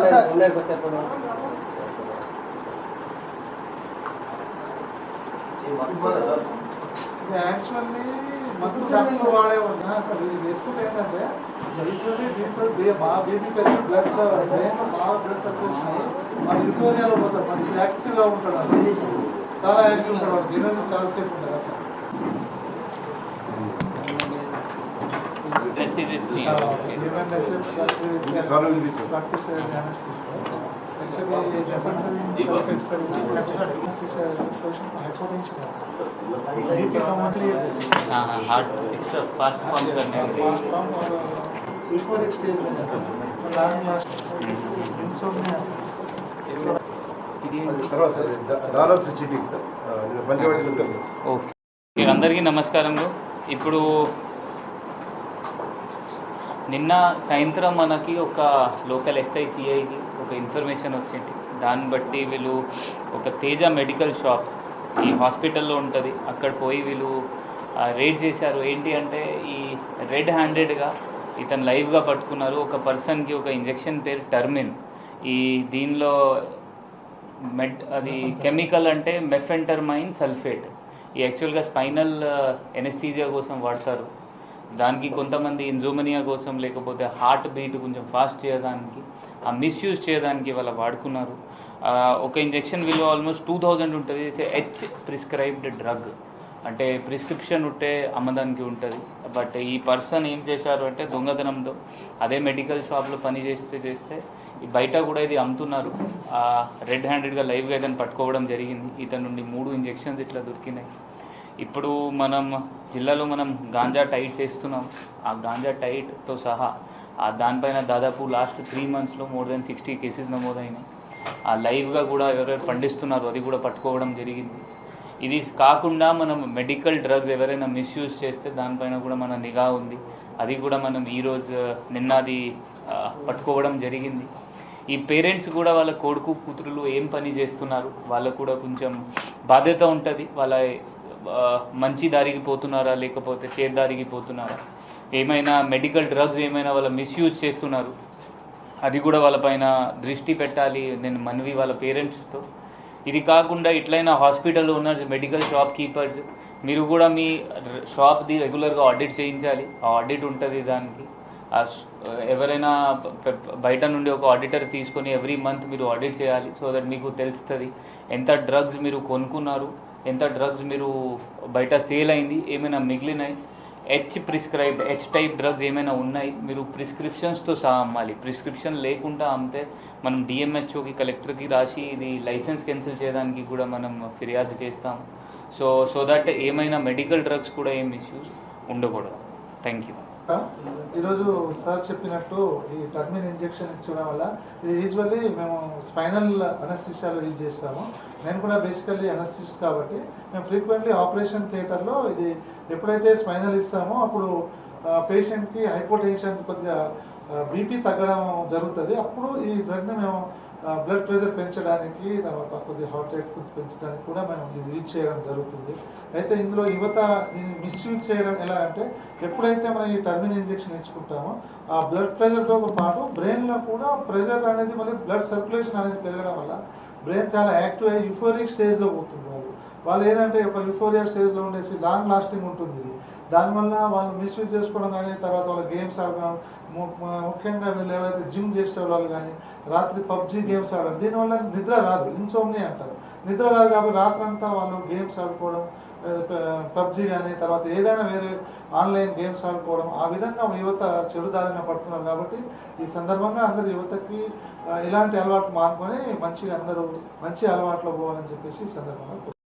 Sir ఇది actually మందు doctor వాడేవాడిని అసలు ఇది ఎక్కువ ఏంటంటే యూజువల్లీ దీంట్లో బే- బాగా బ్లడ్ బ్రెయిన్ బాగా బ్లడ్ సర్క్యులేషన్ మన పోతారు మంచి యాక్టివ్గా ఉంటాడు. చాలా యాక్టివ్ ఉంటాడు వాడికి ఎనర్జీ చాలాసేపు ఉంటుంది అట్లా team, okay. Hypotension fast pump करने के लिए फास्ट पंप और यूफोरिक स्टेज में जाता है लॉन्ग लास्ट इंसोम्निया తర్వాత దాదాపు చీటింగ్ పంచవాటి ఓకే అందరికీ నమస్కారము ఇప్పుడు నిన్న సాయంత్రం మనకి ఒక లోకల్ ఎస్ఐసిఐకి ఒక ఇన్ఫర్మేషన్ వచ్చింది. దాన్ని బట్టి వీళ్ళు ఒక తేజ మెడికల్ షాప్ ఈ హాస్పిటల్లో ఉంటుంది. అక్కడ పోయి వీళ్ళు రేడ్ చేశారు. ఏంటి అంటే ఈ రెడ్ హ్యాండెడ్గా ఇతను లైవ్గా పట్టుకున్నారు. ఒక పర్సన్కి ఒక ఇంజెక్షన్ పేరు టర్మిన్. ఈ దీనిలో మెడ్ అది కెమికల్ అంటే మెఫెంటర్మైన్ సల్ఫేట్. ఈ యాక్చువల్గా స్పైనల్ ఎనెస్థీజియా కోసం వాడతారు. దానికి కొంతమంది ఇన్జోమనియా కోసం లేకపోతే హార్ట్ బీట్ కొంచెం ఫాస్ట్ చేయడానికి ఆ మిస్యూజ్ చేయడానికి వాళ్ళ వాడుకున్నారు. ఒక ఇంజెక్షన్ విలువ ఆల్మోస్ట్ టూ థౌజండ్ ఉంటుంది. హెచ్ ప్రిస్క్రైబ్డ్ డ్రగ్ అంటే ప్రిస్క్రిప్షన్ ఉంటే అమ్మదానికి ఉంటుంది. బట్ ఈ పర్సన్ ఏం చేశారు అంటే దొంగతనంతో అదే మెడికల్ షాప్లో పని చేస్తే చేస్తే బయట కూడా ఇది అమ్ముతున్నారు. రెడ్ హ్యాండెడ్గా లైవ్గా ఇతను పట్టుకోవడం జరిగింది. ఇతను నుండి మూడు ఇంజెక్షన్స్ ఇట్లా దొరికినాయి. ఇప్పుడు మనం జిల్లాలో మనం గాంజా టైట్ చేస్తున్నాం. ఆ గాంజా టైట్తో సహా దానిపైన దాదాపు లాస్ట్ త్రీ మంత్స్లో మోర్ దెన్ సిక్స్టీ కేసెస్ నమోదైనాయి. ఆ లైవ్గా కూడా ఎవరెవరు పండిస్తున్నారో అది కూడా పట్టుకోవడం జరిగింది. ఇది కాకుండా మనం మెడికల్ డ్రగ్స్ ఎవరైనా మిస్యూజ్ చేస్తే దానిపైన కూడా మన నిఘా ఉంది. అది కూడా మనం ఈరోజు నిన్నది పట్టుకోవడం జరిగింది. ఈ పేరెంట్స్ కూడా వాళ్ళ కొడుకు కూతురులు ఏం పని చేస్తున్నారు? వాళ్ళకు కూడా కొంచెం బాధ్యత ఉంటుంది. వాళ్ళ మంచి దారికి పోతున్నారా లేకపోతే చేదారికి పోతున్నారా? ఏమైనా మెడికల్ డ్రగ్స్ ఏమైనా వాళ్ళ మిస్యూజ్ చేస్తున్నారు? అది కూడా వాళ్ళపైన దృష్టి పెట్టాలి. నేను మనవి వాళ్ళ పేరెంట్స్తో. ఇది కాకుండా ఇట్లయినా హాస్పిటల్లో ఉన్న మెడికల్ షాప్ కీపర్స్ మీరు కూడా మీ షాప్ది రెగ్యులర్గా ఆడిట్ చేయించాలి. ఆ ఆడిట్ ఉంటుంది దానికి. ఆ ఎవరైనా బయట నుండి ఒక ఆడిటర్ తీసుకొని ఎవ్రీ మంత్ మీరు ఆడిట్ చేయాలి. సో దట్ మీకు తెలుస్తుంది. ఎంత డ్రగ్స్ మీరు కొనుక్కున్నారు? ఎంత డ్రగ్స్ మీరు బయట సేల్ అయింది ఏమైనా మిగిలినాయి? H prescribed H type drugs ఏమైనా ఉన్నాయి? మీరు ప్రిస్క్రిప్షన్స్తో సహా అమ్మాలి. ప్రిస్క్రిప్షన్ లేకుండా అమ్మితే మనం డిఎంహెచ్ఓకి కలెక్టర్కి రాసి ఇది లైసెన్స్ క్యాన్సిల్ చేయడానికి కూడా మనం ఫిర్యాదు చేస్తాం. సో సో దట్ ఏమైనా మెడికల్ డ్రగ్స్ కూడా ఏం ఇష్యూస్ ఉండకూడదు. థ్యాంక్ యూ ఈరోజు సార్ చెప్పినట్టు ఈ టర్మిన్ ఇంజెక్షన్ ఇచ్చడం వల్ల ఇది యూజువల్లీ మేము స్పైనల్ అనస్థిషియాలో యూజ్ చేస్తాము. నేను కూడా బేసికల్లీ అనస్థిస్ట్ కాబట్టి మేము ఫ్రీక్వెంట్లీ ఆపరేషన్ థియేటర్లో ఇది ఎప్పుడైతే స్పైనల్ ఇస్తామో అప్పుడు పేషెంట్కి హైపోటెన్షన్ కొద్దిగా బీపీ తగ్గడం జరుగుతుంది. అప్పుడు ఈ డ్రగ్ని మేము బ్లడ్ ప్రెషర్ పెంచడానికి తర్వాత కొద్దిగా హార్ట్ రేట్ పెంచడానికి కూడా మనం ఇది యూజ్ చేయడం జరుగుతుంది. అయితే ఇందులో యువత దీన్ని మిస్యూజ్ చేయడం ఎలా అంటే ఎప్పుడైతే మనం ఈ టర్మిన్ ఇంజెక్షన్ ఇచ్చుకుంటామో ఆ బ్లడ్ ప్రెషర్తో పాటు బ్రెయిన్లో కూడా ప్రెషర్ అనేది మళ్ళీ బ్లడ్ సర్క్యులేషన్ అనేది పెరగడం వల్ల బ్రెయిన్ చాలా యాక్టివ్ అయ్యి యుఫోరిక్ స్టేజ్లో పోతుంది వాళ్ళు. వాళ్ళు ఏంటంటే ఒక యుఫోరియా స్టేజ్లో ఉండేసి లాంగ్ లాస్టింగ్ ఉంటుంది దానివల్ల వాళ్ళు మిస్యూజ్ చేసుకోవడం కానీ తర్వాత వాళ్ళ గేమ్స్ ఆడడం ము- ముఖ్యంగా వీళ్ళు ఎవరైతే జిమ్ చేసే వాళ్ళు కానీ రాత్రి పబ్జి గేమ్స్ ఆడడం దీనివల్ల నిద్ర రాదు ఇన్సోమ్ని అంటారు. నిద్ర రాదు కాబట్టి రాత్రంతా వాళ్ళు గేమ్స్ ఆడుకోవడం పబ్జి కానీ తర్వాత ఏదైనా వేరే ఆన్లైన్ గేమ్స్ ఆడుకోవడం ఆ విధంగా యువత చెడుదారిన పడుతున్నారు కాబట్టి ఈ సందర్భంగా అందరు యువతకి ఇలాంటి అలవాట్లు మానుకొని మంచిగా అందరూ మంచి అలవాట్లో పోవాలని చెప్పేసి ఈ సందర్భంగా